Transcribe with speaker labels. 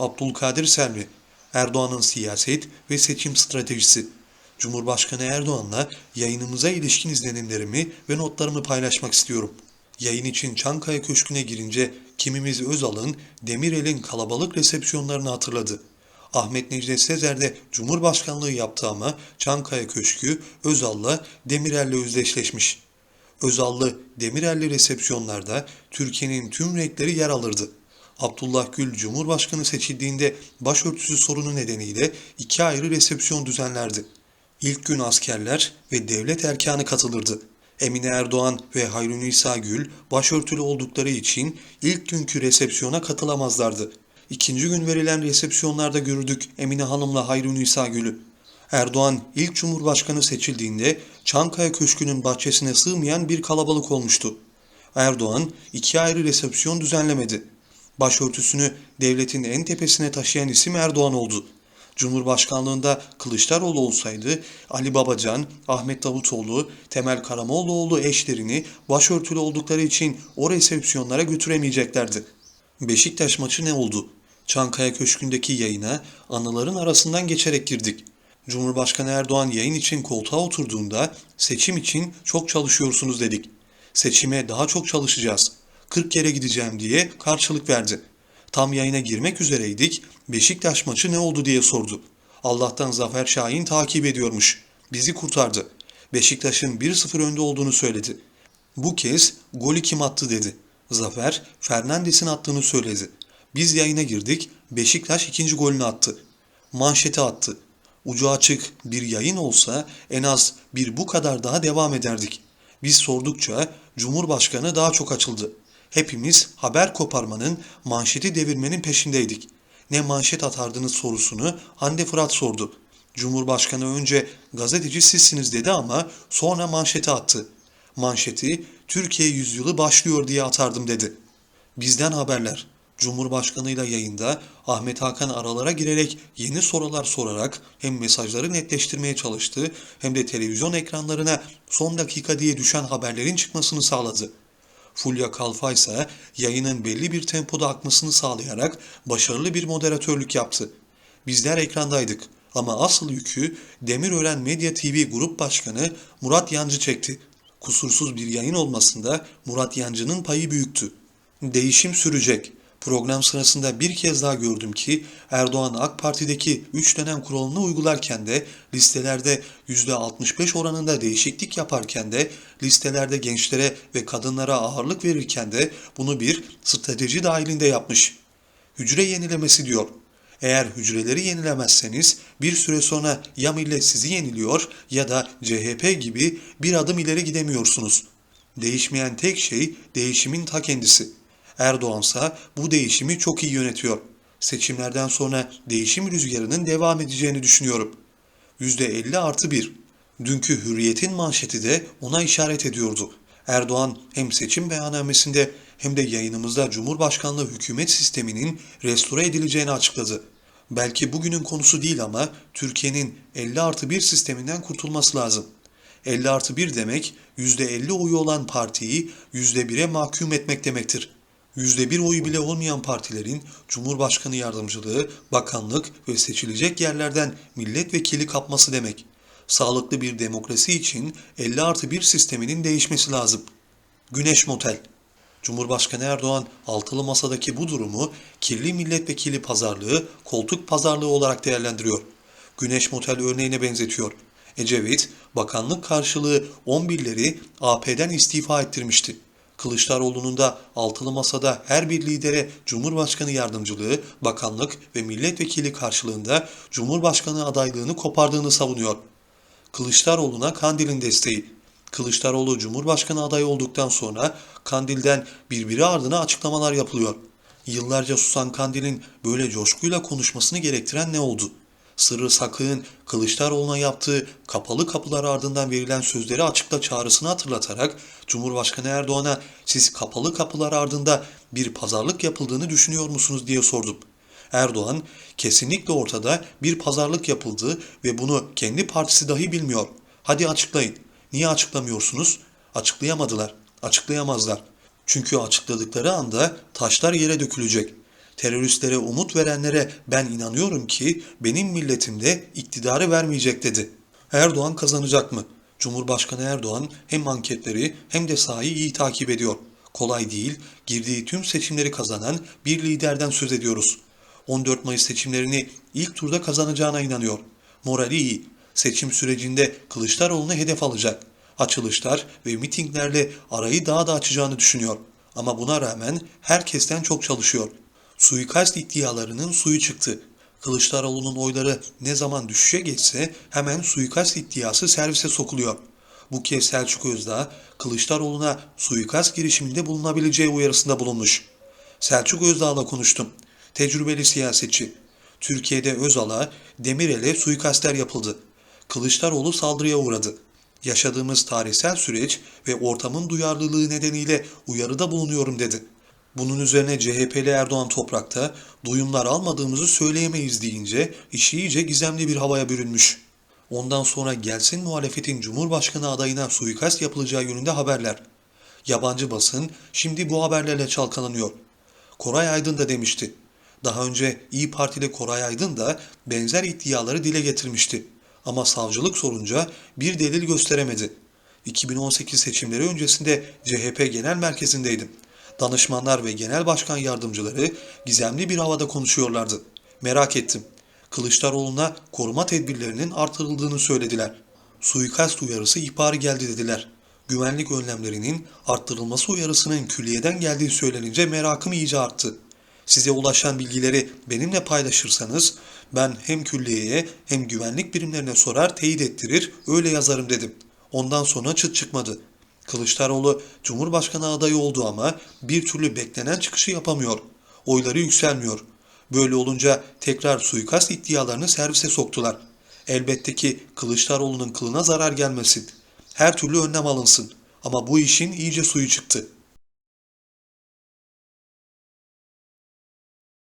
Speaker 1: Abdülkadir Selvi, Erdoğan'ın siyaset ve seçim stratejisi. Cumhurbaşkanı Erdoğan'la yayınımıza ilişkin izlenimlerimi ve notlarımı paylaşmak istiyorum. Yayın için Çankaya Köşkü'ne girince kimimiz Özal'ın, Demirel'in kalabalık resepsiyonlarını hatırladı. Ahmet Necdet Sezer de Cumhurbaşkanlığı yaptı ama Çankaya Köşkü Özal'la Demirel'le özdeşleşmiş. Özallı Demirel'li resepsiyonlarda Türkiye'nin tüm renkleri yer alırdı. Abdullah Gül Cumhurbaşkanı seçildiğinde başörtüsü sorunu nedeniyle iki ayrı resepsiyon düzenlerdi. İlk gün askerler ve devlet erkanı katılırdı. Emine Erdoğan ve Hayrunisa Gül başörtülü oldukları için ilk günkü resepsiyona katılamazlardı. İkinci gün verilen resepsiyonlarda görürdük Emine Hanım'la Hayrunisa Gül'ü. Erdoğan ilk Cumhurbaşkanı seçildiğinde Çankaya Köşkü'nün bahçesine sığmayan bir kalabalık olmuştu. Erdoğan iki ayrı resepsiyon düzenlemedi. Başörtüsünü devletin en tepesine taşıyan isim Erdoğan oldu. Cumhurbaşkanlığında Kılıçdaroğlu olsaydı Ali Babacan, Ahmet Davutoğlu, Temel Karamollaoğlu eşlerini başörtülü oldukları için o resepsiyonlara götüremeyeceklerdi. Beşiktaş maçı ne oldu? Çankaya Köşkü'ndeki yayına anıların arasından geçerek girdik. Cumhurbaşkanı Erdoğan yayın için koltuğa oturduğunda seçim için çok çalışıyorsunuz dedik. Seçime daha çok çalışacağız. 40 kere gideceğim diye karşılık verdi. Tam yayına girmek üzereydik. Beşiktaş maçı ne oldu diye sordu. Allah'tan Zafer Şahin takip ediyormuş. Bizi kurtardı. Beşiktaş'ın 1-0 önde olduğunu söyledi. Bu kez golü kim attı dedi. Zafer Fernandes'in attığını söyledi. Biz yayına girdik. Beşiktaş ikinci golünü attı. Manşeti attı. Ucu açık bir yayın olsa en az bir bu kadar daha devam ederdik. Biz sordukça Cumhurbaşkanı daha çok açıldı. Hepimiz haber koparmanın, manşeti devirmenin peşindeydik. Ne manşet atardınız sorusunu Hande Fırat sordu. Cumhurbaşkanı önce gazeteci sizsiniz dedi ama sonra manşeti attı. Manşeti Türkiye yüzyılı başlıyor diye atardım dedi. Bizden haberler. Cumhurbaşkanıyla yayında Ahmet Hakan aralara girerek yeni sorular sorarak hem mesajları netleştirmeye çalıştı hem de televizyon ekranlarına son dakika diye düşen haberlerin çıkmasını sağladı. Fulya Kalfa ise yayının belli bir tempoda akmasını sağlayarak başarılı bir moderatörlük yaptı. Bizler ekrandaydık ama asıl yükü Demirören Medya TV Grup Başkanı Murat Yancı çekti. Kusursuz bir yayın olmasında Murat Yancı'nın payı büyüktü. Değişim sürecek. Program sırasında bir kez daha gördüm ki Erdoğan AK Parti'deki 3 dönem kuralını uygularken de listelerde %65 oranında değişiklik yaparken de listelerde gençlere ve kadınlara ağırlık verirken de bunu bir strateji dahilinde yapmış. Hücre yenilemesi diyor. Eğer hücreleri yenilemezseniz bir süre sonra ya millet sizi yeniliyor ya da CHP gibi bir adım ileri gidemiyorsunuz. Değişmeyen tek şey değişimin ta kendisi. Erdoğansa bu değişimi çok iyi yönetiyor. Seçimlerden sonra değişim rüzgarının devam edeceğini düşünüyorum. %50 artı 1. Dünkü Hürriyet'in manşeti de ona işaret ediyordu. Erdoğan hem seçim beyannamesinde hem de yayınımızda Cumhurbaşkanlığı hükümet sisteminin restore edileceğini açıkladı. Belki bugünün konusu değil ama Türkiye'nin 50 artı 1 sisteminden kurtulması lazım. 50 artı 1 demek %50 oyu olan partiyi %1'e mahkum etmek demektir. %1 oyu bile olmayan partilerin Cumhurbaşkanı yardımcılığı, bakanlık ve seçilecek yerlerden milletvekili kapması demek. Sağlıklı bir demokrasi için 50 artı 1 sisteminin değişmesi lazım. Güneş Motel Cumhurbaşkanı Erdoğan altılı masadaki bu durumu kirli milletvekili pazarlığı, koltuk pazarlığı olarak değerlendiriyor. Güneş Motel örneğine benzetiyor. Ecevit, bakanlık karşılığı 11'leri AP'den istifa ettirmişti. Kılıçdaroğlu'nun da altılı masada her bir lidere Cumhurbaşkanı yardımcılığı, bakanlık ve milletvekili karşılığında Cumhurbaşkanı adaylığını kopardığını savunuyor. Kılıçdaroğlu'na Kandil'in desteği. Kılıçdaroğlu Cumhurbaşkanı adayı olduktan sonra Kandil'den birbiri ardına açıklamalar yapılıyor. Yıllarca susan Kandil'in böyle coşkuyla konuşmasını gerektiren ne oldu? Sırrı Sakık'ın Kılıçdaroğlu'na yaptığı kapalı kapılar ardından verilen sözleri açıkla çağrısını hatırlatarak Cumhurbaşkanı Erdoğan'a siz kapalı kapılar ardında bir pazarlık yapıldığını düşünüyor musunuz diye sordum. Erdoğan kesinlikle ortada bir pazarlık yapıldı ve bunu kendi partisi dahi bilmiyor. Hadi açıklayın. Niye açıklamıyorsunuz? Açıklayamadılar. Açıklayamazlar. Çünkü açıkladıkları anda taşlar yere dökülecek. Teröristlere umut verenlere ben inanıyorum ki benim milletim de iktidarı vermeyecek dedi. Erdoğan kazanacak mı? Cumhurbaşkanı Erdoğan hem anketleri hem de sahayı iyi takip ediyor. Kolay değil, girdiği tüm seçimleri kazanan bir liderden söz ediyoruz. 14 Mayıs seçimlerini ilk turda kazanacağına inanıyor. Morali iyi. Seçim sürecinde Kılıçdaroğlu'nu hedef alacak. Açılışlar ve mitinglerle arayı daha da açacağını düşünüyor. Ama buna rağmen herkesten çok çalışıyor. Suikast iddialarının suyu çıktı. Kılıçdaroğlu'nun oyları ne zaman düşüşe geçse hemen suikast iddiası servise sokuluyor. Bu kez Selçuk Özdağ, Kılıçdaroğlu'na suikast girişiminde bulunabileceği uyarısında bulunmuş. Selçuk Özdağ'la konuştum. Tecrübeli siyasetçi. Türkiye'de Özal'a, Demirel'e suikastler yapıldı. Kılıçdaroğlu saldırıya uğradı. Yaşadığımız tarihsel süreç ve ortamın duyarlılığı nedeniyle uyarıda bulunuyorum dedi. Bunun üzerine CHP'li Erdoğan toprakta duyumlar almadığımızı söyleyemeyiz deyince işi iyice gizemli bir havaya bürünmüş. Ondan sonra gelsin muhalefetin Cumhurbaşkanı adayına suikast yapılacağı yönünde haberler. Yabancı basın şimdi bu haberlerle çalkalanıyor. Koray Aydın da demişti. Daha önce İyi Partili Koray Aydın da benzer iddiaları dile getirmişti. Ama savcılık sorunca bir delil gösteremedi. 2018 seçimleri öncesinde CHP Genel Merkezi'ndeydim. Danışmanlar ve genel başkan yardımcıları gizemli bir havada konuşuyorlardı. Merak ettim. Kılıçdaroğlu'na koruma tedbirlerinin artırıldığını söylediler. Suikast uyarısı ihbarı geldi dediler. Güvenlik önlemlerinin arttırılması uyarısının külliyeden geldiği söylenince merakım iyice arttı. Size ulaşan bilgileri benimle paylaşırsanız ben hem külliyeye hem güvenlik birimlerine sorar teyit ettirir öyle yazarım dedim. Ondan sonra çıt çıkmadı. Kılıçdaroğlu Cumhurbaşkanı adayı oldu ama bir türlü beklenen çıkışı yapamıyor. Oyları yükselmiyor. Böyle olunca tekrar suikast iddialarını servise soktular. Elbette ki Kılıçdaroğlu'nun kılına zarar gelmesin. Her türlü önlem alınsın. Ama bu işin iyice suyu çıktı.''